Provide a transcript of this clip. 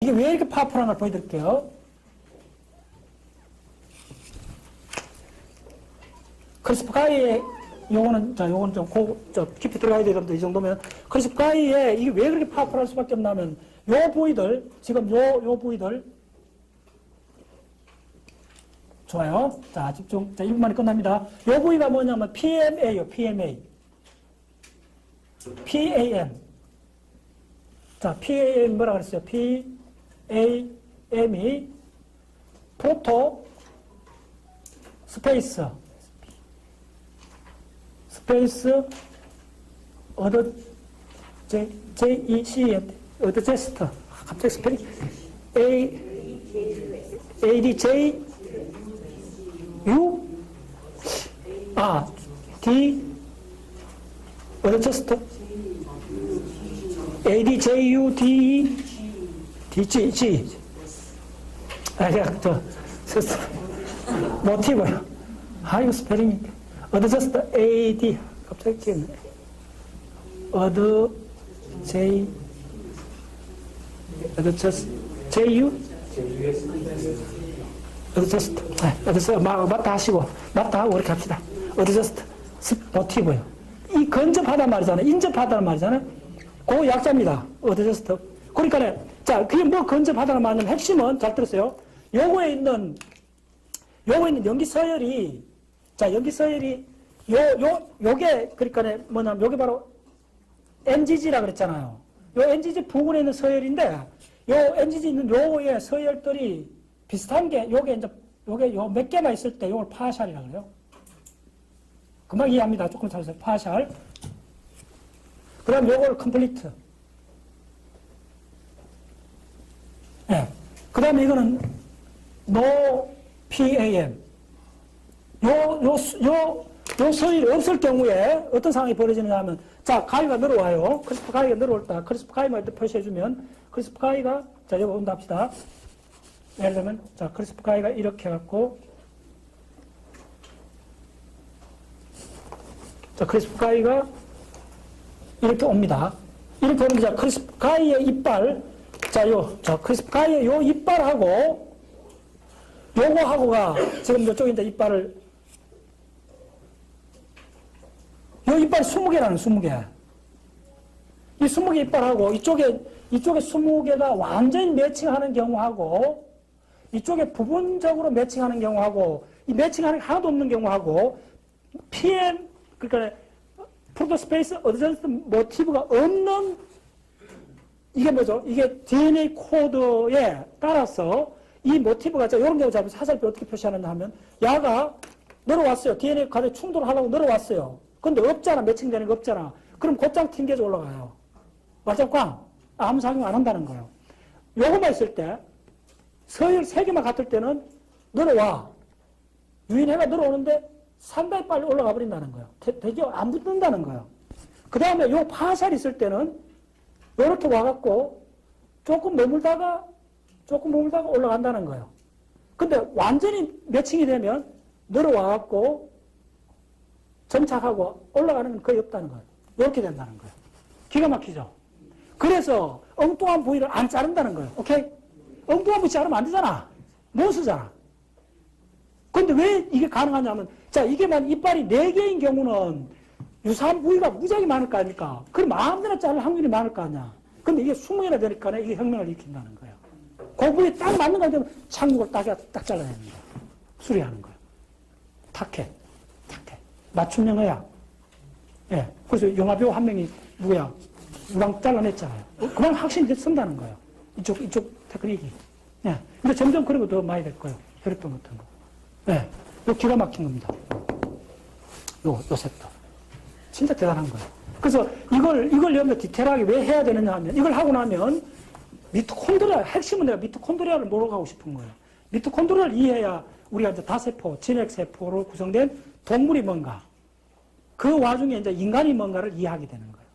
이게 왜 이렇게 파워풀한 걸 보여드릴게요. 크리스프가이의 요거는 자 요거는 좀 고, 저 깊이 들어가야 되는데 이 정도면 크리스프가이에 이게 왜 그렇게 파워풀할 수밖에 없냐면 요 부위들 지금 요 요 부위들 좋아요. 자 집중. 자 1분 만에 끝납니다. 요 부위가 뭐냐면 PMA요. PMA. PAM. 자 PAM 뭐라 그랬어요? PAM이 포토 스페이스. 스페이스 어드 J J E C 어드 제스터 갑자기 스펠링. A A D J U. 아 D 어드 제스터 A D G G 아 그냥 저 저- 저- 모티브요 아 이거 스펠링이 어드저스트 AD 갑자기 기억나 어드 J. 어드저스트 JU 어드저스트 어드저스트 맞다 하시고 맞다 하고 이렇게 합시다. 어드저스트 모티브요 이 근접하단 말이잖아요 인접하다는 말이잖아요 그 약자입니다. 어드저스트 그러니까 자 그게 뭐 근접하다는 말은 핵심은 잘 들었어요 요거에 있는 요거에 있는 연기 서열이 자 연기 서열이 요 요 요게 그러니까 뭐냐면 요게 바로 MGG라 그랬잖아요. 요 MGG 부근에 있는 서열인데 요 MGG 있는 요의 서열들이 비슷한 게 요게 이제 요게 요 몇 개만 있을 때 요걸 파샬이라 그래요. 금방 이해합니다. 조금 찾으세요. 파샬. 그다음 요걸 컴플리트. 예. 그 다음에 이거는 no PAM. 요, 요, 수- 요, 요 서열이 없을 경우에 어떤 상황이 벌어지느냐 하면, 자, 가위가 늘어와요. 크리스프 가위가 늘어올 때, 크리스프 가위만 표시해주면, 크리스프 가위가, 자, 여기 온다 합시다. 예를 들면, 자, 크리스프 가위가 이렇게 해갖고, 자, 크리스프 가위가 이렇게 옵니다. 이렇게 오는 게, 자, 크리스프 가위의 이빨, 자, 요, 자, 크리스프 가위의 요 이빨하고, 요거하고가 지금 이쪽에 이빨을 요 이빨 20개라는 20개. 이 20개 이빨하고 이쪽에 이쪽에 20개가 완전히 매칭하는 경우하고 이쪽에 부분적으로 매칭하는 경우하고 이 매칭하는 게 하나도 없는 경우하고 PM 그러니까 프로토 스페이스 어드전스 모티브가 없는 이게 뭐죠? 이게 DNA 코드에 따라서 이 모티브가 자 이런 경우 잡으면 사살표 어떻게 표시하느냐 하면 야가 늘어왔어요. DNA 간에 충돌하려고 늘어왔어요. 근데 없잖아. 매칭되는 거 없잖아. 그럼 곧장 튕겨져 올라가요. 완전 꽝. 아무 작용 안 한다는 거예요. 요것만 있을 때 서열 세 개만 같을 때는 늘어와. 유인해가 늘어오는데 상당히 빨리 올라가 버린다는 거예요. 되- 되게 안 붙는다는 거예요. 그 다음에 요 파살이 있을 때는 요렇게 와갖고 조금 머물다가 조금 머물다가 올라간다는 거예요. 근데 완전히 매칭이 되면 늘어와갖고 점착하고 올라가는 건 거의 없다는 거예요. 이렇게 된다는 거예요. 기가 막히죠? 그래서 엉뚱한 부위를 안 자른다는 거예요. 오케이? 엉뚱한 부위 자르면 안 되잖아. 못 쓰잖아. 근데 왜 이게 가능하냐면, 자, 이게만 이빨이 4개인 경우는 유사한 부위가 무지하게 많을 거 아닙니까? 그럼 아무데나 자를 확률이 많을 거 아니야. 근데 이게 20개나 되니까 이게 혁명을 일으킨다는 거예요. 그 부위에 딱 맞는 거 되면 창국을 딱, 딱 잘라내는 거예요. 수리하는 거예요. 타켓, 타켓. 맞춤 영어야. 예. 그래서 영화배우 한 명이 누구야? 우랑 잘라냈잖아요. 어, 그만 확신이 쓴다는 거예요. 이쪽, 이쪽 테크닉이. 예. 근데 점점 거더 많이 될 거예요. 혈액병 같은 거. 예. 요 기가 막힌 겁니다. 요, 요 섹터. 진짜 대단한 거예요. 그래서 이걸, 이걸 여러분 디테일하게 왜 해야 되느냐 하면, 이걸 하고 나면 미토콘드리아, 핵심은 내가 미토콘드리아를 몰아가고 싶은 거예요. 미토콘드리아를 이해해야 우리가 이제 다세포, 진핵세포로 구성된 동물이 뭔가, 그 와중에 이제 인간이 뭔가를 이해하게 되는 거예요.